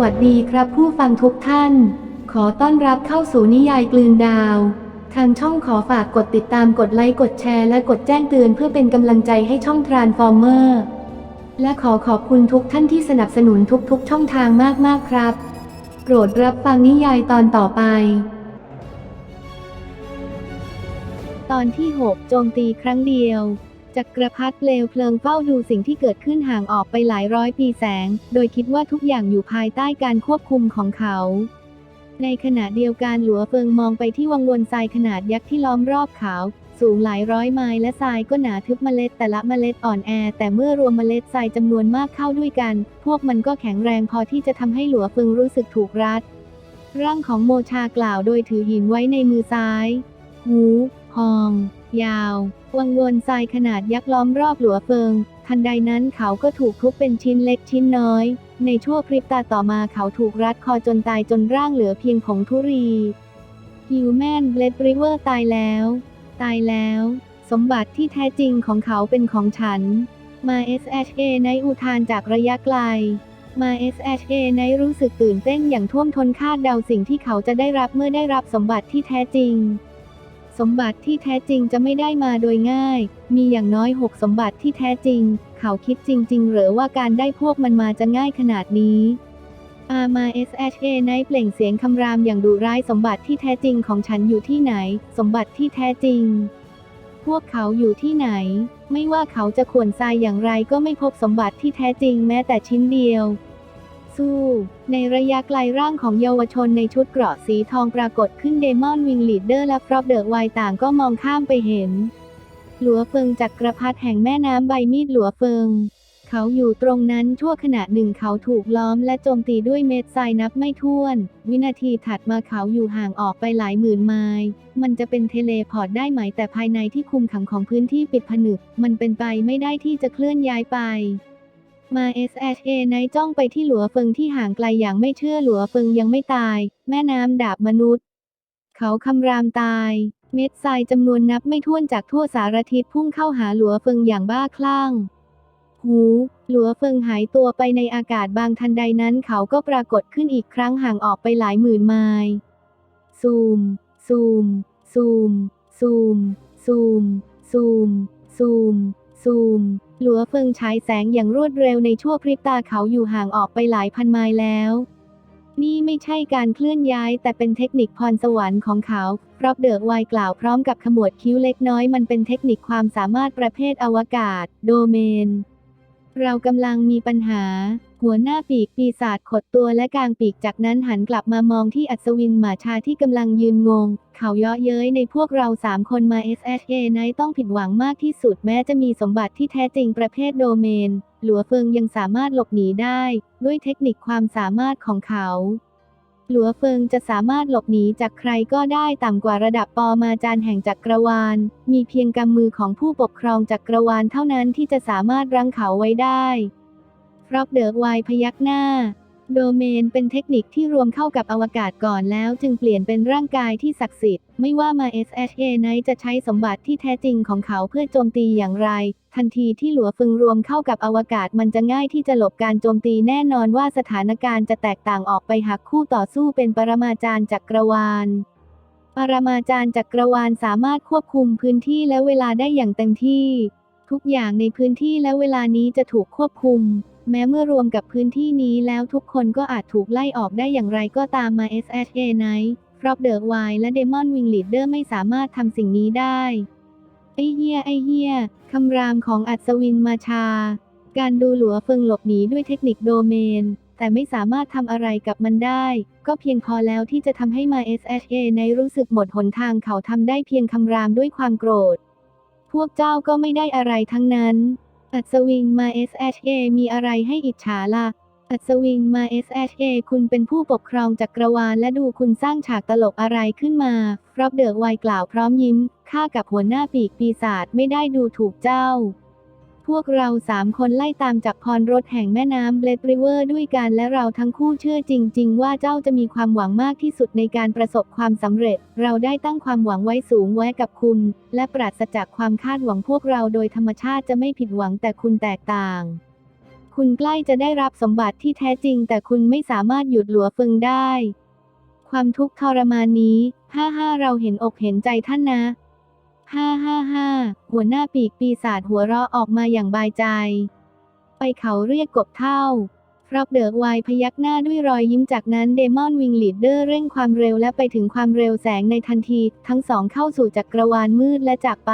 วัสดีครับผู้ฟังทุกท่าน ขอต้อนรับเข้าสู่นิยายกลืนดาว ทางช่องขอฝากกดติดตามกดไลค์กดแชร์และกดแจ้งเตือนเพื่อเป็นกำลังใจให้ช่องทรานฟอร์เมอร์และขอขอบคุณทุกท่านที่สนับสนุนทุกๆ ช่องทางมากๆครับ โปรดรับฟังนิยายตอนต่อไป ตอนที่ 6 โจมตีครั้งเดียว จักรพรรดิเปลวเพลิงเฝ้าดูสิ่งที่เกิดขึ้นห่างออกไปหลายร้อยปีแสง โดยคิดว่าทุกอย่างอยู่ภายใต้การควบคุมของเขา ในขณะเดียวกันหลัวเฟิงมองไปที่วังวนทรายขนาดยักษ์ที่ล้อมรอบเขาสูงหลายร้อยไมล์และทรายก็หนาทึบเมล็ดแต่ละเมล็ดอ่อนแอ แต่เมื่อรวมเมล็ดทรายจำนวนมากเข้าด้วยกัน พวกมันก็แข็งแรงพอที่จะทำให้หลัวเฟิงรู้สึกถูกรัด ร่างของโมชากล่าวโดยถือหินไว้ในมือซ้าย หูหอง ยาว วังวนทรายขนาดยักษ์ล้อมรอบหลัวเฟิง ทันใดนั้นเขาก็ถูกทุบเป็นชิ้นเล็กชิ้นน้อย ในชั่วพริบตาต่อมาเขาถูกรัดคอจนตายจนร่างเหลือเพียงผงธุรีฮิวแมนเบลดริเวอร์ตายแล้ว ตายแล้ว สมบัติที่แท้จริงของเขาเป็นของฉัน มา SHA ในอุทานจากระยะไกล มา SHA ในรู้สึกตื่นเต้นอย่างท่วมท้นคาดเดาสิ่งที่เขาจะได้รับเมื่อได้รับสมบัติที่แท้จริง สมบัติที่แท้จริงจะไม่ได้มาโดยง่าย มีอย่างน้อย 6 สมบัติที่แท้จริง เขาคิดจริง ๆ หรือว่าการได้พวกมันมาจะง่ายขนาดนี้อามา SHA ในเปล่งเสียงคำรามอย่างดุร้ายสมบัติที่แท้จริงของฉันอยู่ที่ไหน สมบัติที่แท้จริง พวกเขาอยู่ที่ไหน ไม่ว่าเขาจะขวนทรายอย่างไรก็ไม่พบสมบัติที่แท้จริงแม้แต่ชิ้นเดียว สู้ ในระยะไกลร่างของเยาวชนในชุดเกราะสีทองปรากฏขึ้นเดมอนวิงลีดเดอร์และฟรอบเดอะไวต่างก็มองข้ามไปเห็น หลัวเฟิงจักกระพรรดิแห่งแม่น้ำใบมีดหลัวเฟิง เขาอยู่ตรงนั้นชั่วขณะหนึ่งเขาถูกล้อมและโจมตีด้วยเม็ดทรายนับไม่ถ้วน วินาทีถัดมาเขาอยู่ห่างออกไปหลายหมื่นไมล์มันจะเป็นเทเลพอร์ตได้ไหมแต่ภายในที่คุมขังของพื้นที่ปิดผนึก มันเป็นไปไม่ได้ที่จะเคลื่อนย้ายไป มา SHA ในจ้องไปที่หลัวเฟิงที่ห่างไกลอย่างไม่เชื่อหลัวเฟิงยังไม่ตาย แม่น้ำดาบมนุษย์ เขาคำรามตาย เม็ดทรายจำนวนนับไม่ถ้วนจากทั่วสารทิศพุ่งเข้าหาหลัวเฟิงอย่างบ้าคลั่ง หู หลัวเฟิงหายตัวไปในอากาศบางทันใดนั้นเขาก็ปรากฏขึ้นอีกครั้งห่างออกไปหลายหมื่นไมล์ซูม ซูม ซูม ซูม ซูม ซูม ซูม ซูม หลัวเฟิงฉายแสงอย่างรวดเร็วในชั่วพริบตาเขาอยู่ห่างออกไปหลายพันไมล์แล้ว นี่ไม่ใช่การเคลื่อนย้ายแต่เป็นเทคนิคพรสวรรค์ของเขารอบเดอะไวกล่าวพร้อมกับขมวดคิ้วเล็กน้อยมันเป็นเทคนิคความสามารถประเภทอวกาศ โดเมน เรากำลังมีปัญหา หัวหน้าปีกปีศาจขดตัวและกางปีกจากนั้นหันกลับมามองที่อัศวินหมาชาที่กำลังยืนงง เขายาะเย้ยในพวกเราสามคนมา SHA ไนต้องผิดหวังมากที่สุดแม้จะมีสมบัติที่แท้จริงประเภทโดเมน หลัวเฟิงยังสามารถหลบหนีได้ ด้วยเทคนิคความสามารถของเขาหลัวเฟิงจะสามารถหลบหนีจากใครก็ได้ต่ำกว่าระดับปอมาจารย์แห่งจักรวาล มีเพียงกำมือของผู้ปกครองจักรวาลเท่านั้นที่จะสามารถรั้งเขาไว้ได้ ฟรอบเดอร์ไวพยักหน้า โดเมนเป็นเทคนิคที่รวมเข้ากับอวกาศก่อนแล้วจึงเปลี่ยนเป็นร่างกายที่ศักดิ์สิทธิ์ ไม่ว่ามา SHA ไนจะใช้สมบัติที่แท้จริงของเขาเพื่อโจมตีอย่างไร ทันทีที่หลัวฟึงรวมเข้ากับอวกาศมันจะง่ายที่จะหลบการโจมตีแน่นอนว่าสถานการณ์จะแตกต่างออกไปหากคู่ต่อสู้เป็นปรมาจารย์จักรวาลปรมาจารย์จักรวาลสามารถควบคุมพื้นที่และเวลาได้อย่างเต็มที่ ทุกอย่างในพื้นที่และเวลานี้จะถูกควบคุม แม้เมื่อรวมกับพื้นที่นี้แล้วทุกคนก็อาจถูกไล่ออกได้อย่างไรก็ตามมา SHA ไนฟรอบเดอร์ไวและเดมอนวิงลีดเดอร์ไม่สามารถทำสิ่งนี้ได้ ไอเฮียไอเฮียคำรามของอัศวินมาชา การดูหลัวเฟิงหลบหนีด้วยเทคนิคโดเมน แต่ไม่สามารถทำอะไรกับมันได้ ก็เพียงพอแล้วที่จะทำให้มา SHA ในรู้สึกหมดหนทางเขาทำได้เพียงคำรามด้วยความโกรธ พวกเจ้าก็ไม่ได้อะไรทั้งนั้น อัศวินมา SHA มีอะไรให้อิจฉาล่ะ อัศวินมา SHA คุณเป็นผู้ปกครองจักรวาลและดูคุณสร้างฉากตลกอะไรขึ้นมาฟรอบเดอร์ไวกล่าวพร้อมยิ้ม ข้ากับหัวหน้าปีกปีศาจไม่ได้ดูถูกเจ้า วกเราสามคนไล่ตามจับพรรถแห่งแม่น้ำเบลดริเวอร์ด้วยกันและเราทั้งคู่เชื่อจริง ๆ ว่าเจ้าจะมีความหวังมากที่สุดในการประสบความสำเร็จ เราได้ตั้งความหวังไว้สูงไว้กับคุณ และปราศจากความคาดหวังพวกเราโดยธรรมชาติจะไม่ผิดหวังแต่คุณแตกต่าง คุณใกล้จะได้รับสมบัติที่แท้จริง แต่คุณไม่สามารถหยุดหลัวเฟิงได้ ความทุกข์ทรมานนี้ห้าห้าเราเห็นอกเห็นใจท่านนะ ห้าห้าห้าหัวหน้าปีกปีศาจหัวเราะออกมาอย่างบายใจ ไปเขาเรียกกบเท่าฟรอกเดอร์ไวพยักหน้าด้วยรอยยิ้มจากนั้นเดมอนวิงลีดเดอร์เร่งความเร็วและไปถึงความเร็วแสงในทันที ทั้งสองเข้าสู่จักรวาลมืดและจากไป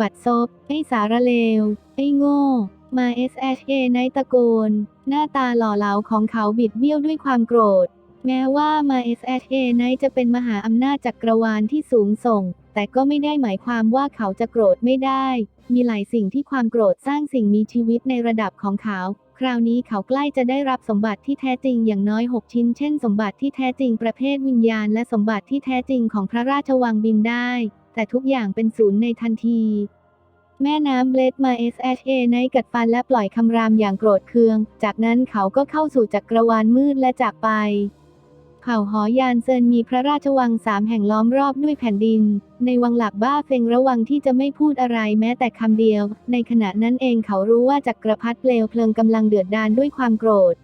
บัดซบ ไอ้สารเลว ไอ้โง่ มา SHA ในตะโกน หน้าตาหล่อเหลาของเขาบิดเบี้ยวด้วยความโกรธ แม้ว่ามา SHA ไนจะเป็นมหาอำนาจจักรวาลที่สูงส่ง แต่ก็ไม่ได้หมายความว่าเขาจะโกรธไม่ได้ มีหลายสิ่งที่ความโกรธสร้างสิ่งมีชีวิตในระดับของเขา คราวนี้เขาใกล้จะได้รับสมบัติที่แท้จริงอย่างน้อย 6 ชิ้น เช่น สมบัติที่แท้จริงประเภทวิญญาณ และสมบัติที่แท้จริงของพระราชวังบินได้ แต่ทุกอย่างเป็นศูนย์ในทันทีแม่น้ำเบลดมา SHA ในกัดฟันและปล่อยคำรามอย่างโกรธเคือง จากนั้นเขาก็เข้าสู่จักรวาลมืดและจากไป เผ่าหอยานเซินมีพระราชวังสามแห่งล้อมรอบด้วยแผ่นดิน ในวังหลักบ้าเฟงระวังที่จะไม่พูดอะไรแม้แต่คำเดียว ในขณะนั้นเองเขารู้ว่าจักรพรรดิเปลวเพลิงกำลังเดือดดาลด้วยความโกรธ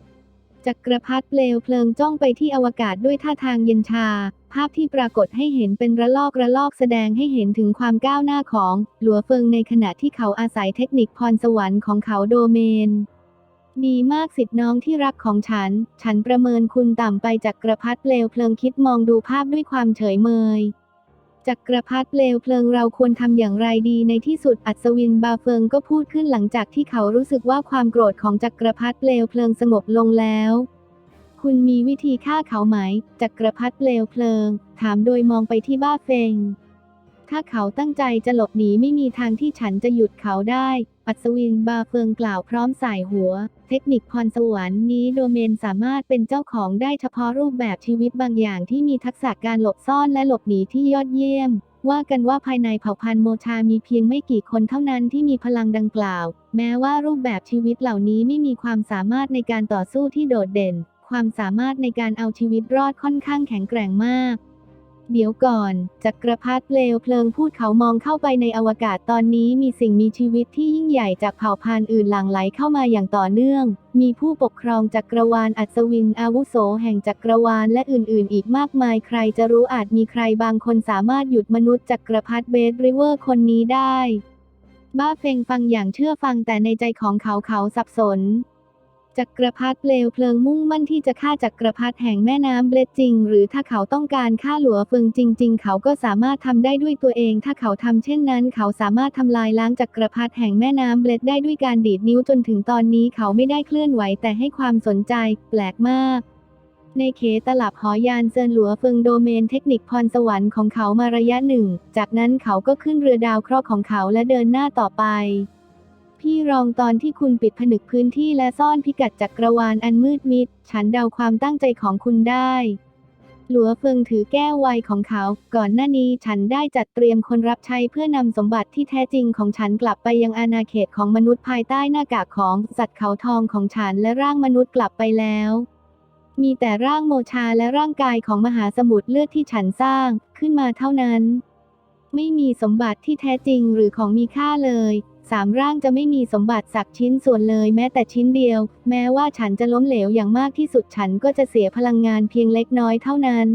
จักรพรรดิเปลวเพลิงจ้องไปที่อวกาศด้วยท่าทางเย็นชา ภาพที่ปรากฏให้เห็นเป็นระลอกระลอกแสดงให้เห็นถึงความก้าวหน้าของ หลัวเฟิงในขณะที่เขาอาศัยเทคนิคพรสวรรค์ของเขาโดเมน ดีมากสิทธิ์น้องที่รักของฉัน ฉันประเมินคุณต่ำไปจากกระพัดเปลวเพลิงคิดมองดูภาพด้วยความเฉยเมยจากกระพัดเปลวเพลิงเราควรทำอย่างไรดีในที่สุดอัศวินบาเฟิงก็พูดขึ้นหลังจากที่เขารู้สึกว่าความโกรธของจักรพรรดิเปลวเพลิงสงบลงแล้ว คุณมีวิธีฆ่าเขาไหมจักรพรรดิเปลวเพลิง ถามโดยมองไปที่บ้าเฟงถ้าเขาตั้งใจจะหลบหนีไม่มีทางที่ฉันจะหยุดเขาได้ อัศวินบาเฟิงกล่าวพร้อมสายหัว เทคนิคพรสวรรค์นี้โดเมนสามารถเป็นเจ้าของได้เฉพาะรูปแบบชีวิตบางอย่างที่มีทักษะการหลบซ่อนและหลบหนีที่ยอดเยี่ยม ว่ากันว่าภายในเผ่าพันธุ์โมชามีเพียงไม่กี่คนเท่านั้นที่มีพลังดังกล่าว แม้ว่ารูปแบบชีวิตเหล่านี้ไม่มีความสามารถในการต่อสู้ที่โดดเด่น ความสามารถในการเอาชีวิตรอดค่อนข้างแข็งแกร่งมาก เดี๋ยวก่อนจักรพรรดิเปลวเพลิงพูดเขามองเข้าไปในอวกาศตอนนี้มีสิ่งมีชีวิตที่ยิ่งใหญ่จากเผ่าพันธุ์อื่นหลั่งไหลเข้ามาอย่างต่อเนื่อง มีผู้ปกครองจักรวาลอัศวิน อาวุโสแห่งจักรวาลและอื่นๆ อีกมากมายใครจะรู้อาจมีใครบางคนสามารถหยุดมนุษย์จักรพรรดิเบสริเวอร์คนนี้ได้ บ้าเฟงฟังอย่างเชื่อฟังแต่ในใจของเขาเขาสับสน จักรพรรดิเปลวเพลิงมุ่งมั่นที่จะฆ่าจักรพรรดิแห่งแม่น้ำเบลจริง หรือถ้าเขาต้องการฆ่าหลัวเฟิงจริง ๆ เขาก็สามารถทำได้ด้วยตัวเอง ถ้าเขาทำเช่นนั้น เขาสามารถทำลายล้างจักรพรรดิแห่งแม่น้ำเบลดได้ด้วยการดีดนิ้วจนถึงตอนนี้เขาไม่ได้เคลื่อนไหวแต่ให้ความสนใจ แปลกมากในเขตลับหอยานเซินหลัวเฟิงโดเมนเทคนิคพรสวรรค์ของเขามาระยะหนึ่ง จากนั้นเขาก็ขึ้นเรือดาวเคราะห์ของเขาและเดินหน้าต่อไป พี่รองตอนที่คุณปิดผนึกพื้นที่และซ่อนพิกัดจักรวาลอันมืดมิด ฉันเดาความตั้งใจของคุณได้ หลัวเฟิงถือแก้วไวน์ของเขา ก่อนหน้านี้ฉันได้จัดเตรียมคนรับใช้เพื่อนำสมบัติที่แท้จริงของฉันกลับไปยังอาณาเขตของมนุษย์ภายใต้หน้ากากของสัตว์เขาทองของฉันและร่างมนุษย์กลับไปแล้ว มีแต่ร่างโมชาและร่างกายของมหาสมุทรเลือดที่ฉันสร้างขึ้นมาเท่านั้น ไม่มีสมบัติที่แท้จริงหรือของมีค่าเลย สามร่างจะไม่มีสมบัติสักชิ้นส่วนเลยแม้แต่ชิ้นเดียว แม้ว่าฉันจะล้มเหลวอย่างมากที่สุดฉันก็จะเสียพลังงานเพียงเล็กน้อยเท่านั้น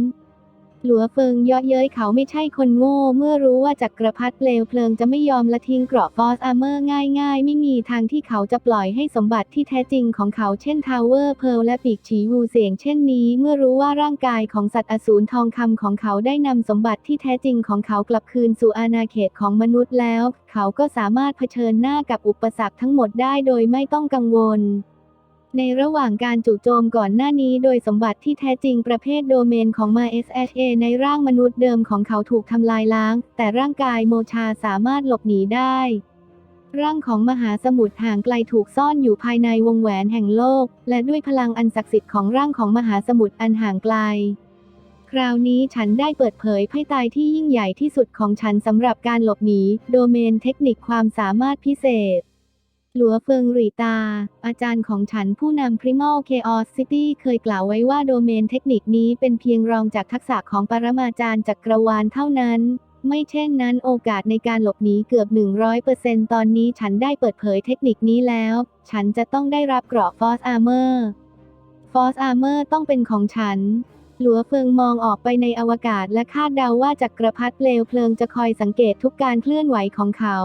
หลัวเฟิงเยาะเย้ยเขาไม่ใช่คนโง่ เมื่อรู้ว่าจักรพรรดิเปลวเพลิงจะไม่ยอมละทิ้งเกราะฟอสอาร์เมอร์ง่ายๆ ไม่มีทางที่เขาจะปล่อยให้สมบัติที่แท้จริงของเขาเช่นทาวเวอร์เพลและปีกฉีวูเสียงเช่นนี้ เมื่อรู้ว่าร่างกายของสัตว์อสูรทองคำของเขาได้นำสมบัติที่แท้จริงของเขากลับคืนสู่อาณาเขตของมนุษย์แล้ว เขาก็สามารถเผชิญหน้ากับอุปสรรคทั้งหมดได้โดยไม่ต้องกังวล ในระหว่างการจู่โจมก่อนหน้านี้โดยสมบัติที่แท้จริงประเภทโดเมนของมา SHA ในร่างมนุษย์เดิมของเขาถูกทำลายล้าง แต่ร่างกายโมชาสามารถหลบหนีได้ ร่างของมหาสมุทรห่างไกลถูกซ่อนอยู่ภายในวงแหวนแห่งโลก และด้วยพลังอันศักดิ์สิทธิ์ของร่างของมหาสมุทรอันห่างไกล คราวนี้ฉันได้เปิดเผยไพ่ตายที่ยิ่งใหญ่ที่สุดของฉันสำหรับการหลบหนี โดเมนเทคนิคความสามารถพิเศษ หลัวเฟิงหรีตา อาจารย์ของฉันผู้นำ Primal Chaos City เคยกล่าวไว้ว่าโดเมนเทคนิคนี้เป็นเพียงรองจากทักษะของปรมาจารย์จักรวาลเท่านั้น ไม่เช่นนั้นโอกาสในการหลบหนีเกือบ 100%ตอนนี้ฉันได้เปิดเผยเทคนิคนี้แล้ว ฉันจะต้องได้รับเกราะฟอสอาร์เมอร์ฟอสอาร์เมอร์ต้องเป็นของฉันหลัวเฟิงมองออกไปในอวกาศและคาดเดาว่าจักรพรรดิเลวเพลิงจะคอยสังเกตทุกการเคลื่อนไหวของเขา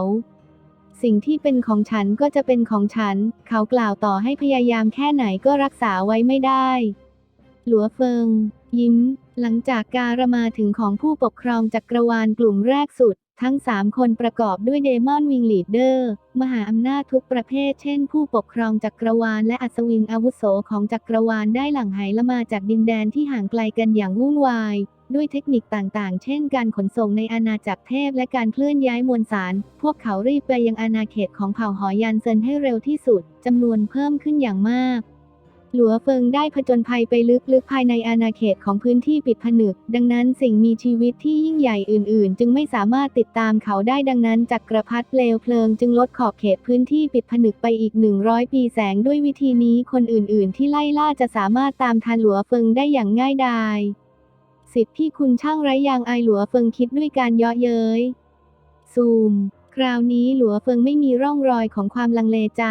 สิ่งที่เป็นของฉันก็จะเป็นของฉัน เขากล่าวต่อให้พยายามแค่ไหนก็รักษาไว้ไม่ได้ หลัวเฟิง ยิ้ม หลังจากการมาถึงของผู้ปกครองจักรวาลกลุ่มแรกสุด ทั้งสามคนประกอบด้วยเดมอนวิงลีดเดอร์ มหาอำนาจทุกประเภท เช่น ผู้ปกครองจักรวาลและอัศวินอาวุโสของจักรวาลได้หลั่งไหลมาจากดินแดนที่ห่างไกลกันอย่างวุ่นวาย ด้วยเทคนิคต่างๆ เช่นการขนส่งในอาณาจักรเทพและการเคลื่อนย้ายมวลสาร พวกเขารีบไปยังอาณาเขตของเผ่าหอยันเซินให้เร็วที่สุดจำนวนเพิ่มขึ้นอย่างมากหลัวเฟิงได้ผจญภัยไปลึกๆภายในอาณาเขตของพื้นที่ปิดผนึก ดังนั้นสิ่งมีชีวิตที่ยิ่งใหญ่อื่นๆ จึงไม่สามารถติดตามเขาได้ดังนั้นจักรพรรดิเปลวเพลิงจึงลดขอบเขตพื้นที่ปิดผนึกไปอีก 100 ปีแสงด้วยวิธีนี้คนอื่นๆ ที่ไล่ล่าจะสามารถตามทันหลัวเฟิงได้อย่างง่ายดาย สิทธิ์พี่คุณช่างไร้ยางอายหลัวเฟิงคิดด้วยการเยาะเย้ย ซูม คราวนี้หลัวเฟิงไม่มีร่องรอยของความลังเลใจ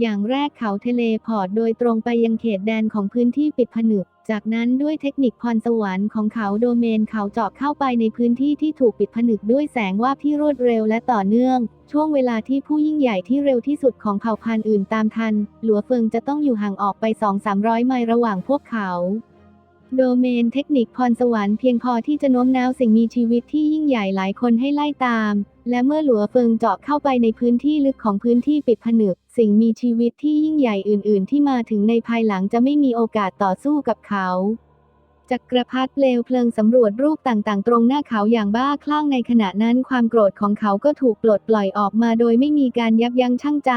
อย่างแรกเขาเทเลพอร์ตโดยตรงไปยังเขตแดนของพื้นที่ปิดผนึก จากนั้นด้วยเทคนิคพรสวรรค์ของเขาโดเมนเขาเจาะเข้าไปในพื้นที่ที่ถูกปิดผนึกด้วยแสงวาบที่รวดเร็วและต่อเนื่อง ช่วงเวลาที่ผู้ยิ่งใหญ่ที่เร็วที่สุดของเผ่าพันธุ์อื่นตามทัน หลัวเฟิงจะต้องอยู่ห่างออกไป 2-300 ไมล์ระหว่างพวกเขา โดเมนเทคนิคพรสวรรค์เพียงพอที่จะโน้มน้าวสิ่งมีชีวิตที่ยิ่งใหญ่หลายคนให้ไล่ตาม และเมื่อหลัวเฟิงเจาะเข้าไปในพื้นที่ลึกของพื้นที่ปิดผนึก สิ่งมีชีวิตที่ยิ่งใหญ่อื่น ๆ ที่มาถึงในภายหลังจะไม่มีโอกาสต่อสู้กับเขาจักรพรรดิเปลวเพลิงสำรวจรูปต่างๆ ตรงหน้าเขาอย่างบ้าคลั่งในขณะนั้นความโกรธของเขาก็ถูกปลดปล่อยออกมาโดยไม่มีการยับยั้งชั่งใจ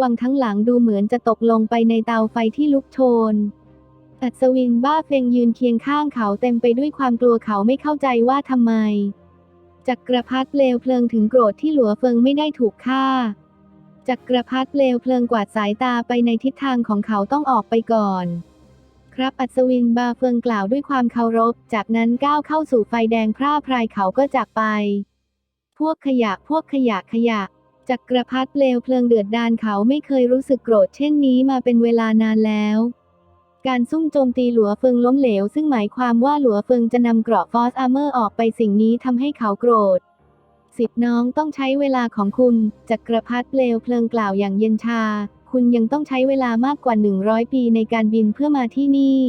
วังทั้งหลังดูเหมือนจะตกลงไปในเตาไฟที่ลุกโชน อัศวินบ้าเฟงยืนเคียงข้างเขาเต็มไปด้วยความกลัวเขาไม่เข้าใจว่าทำไม จักรพรรดิเลวเพลิงถึงโกรธที่หลัวเฟิงไม่ได้ถูกฆ่า จักรพรรดิเลวเพลิงกวาดสายตาไปในทิศทางของเขาต้องออกไปก่อน ครับอัศวินบาเฟิงกล่าวด้วยความเคารพ จากนั้นก้าวเข้าสู่ไฟแดงพร่าพรายเขาก็จากไป พวกขยะพวกขยะขยะจักรพรรดิเลวเพลิงเดือดดานเขาไม่เคยรู้สึกโกรธเช่นนี้มาเป็นเวลานานแล้ว การซุ่มโจมตีหลัวเฟิงล้มเหลว ซึ่งหมายความว่าหลัวเฟิงจะนำเกราะฟอสอาร์เมอร์ออกไปสิ่งนี้ทำให้เขาโกรธ สิทธิ์น้องต้องใช้เวลาของคุณจักรพรรดิเปลวเพลิงกล่าวอย่างเย็นชา คุณยังต้องใช้เวลามากกว่า 100 ปีในการบินเพื่อมาที่นี่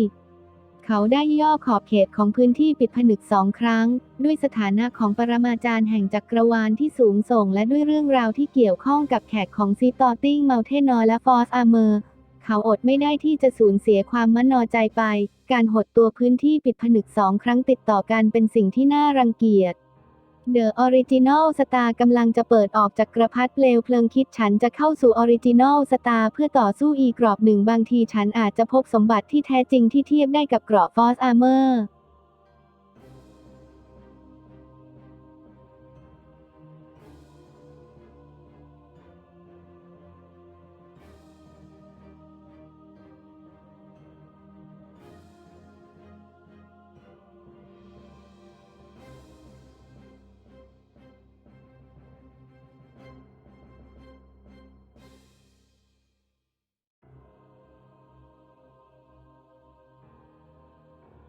เขาได้ย่อขอบเขตของพื้นที่ปิดผนึกสองครั้ง ด้วยสถานะของปรมาจารย์แห่งจักรวาลที่สูงส่ง และด้วยเรื่องราวที่เกี่ยวข้องกับแขกของซีตอติ้งเมลเทนอและฟอสอาร์เมอร์ เขาอดไม่ได้ที่จะสูญเสียความมั่นนอใจไป การหดตัวพื้นที่ปิดผนึกสองครั้งติดต่อกันเป็นสิ่งที่น่ารังเกียจ The Original Star กำลังจะเปิดออกจากกระพัดเปลวเพลิงคิดฉันจะเข้าสู่ Original Star เพื่อต่อสู้อีกรอบหนึ่งบางทีฉันอาจจะพบสมบัติที่แท้จริงที่เทียบได้กับเกราะ Force Armor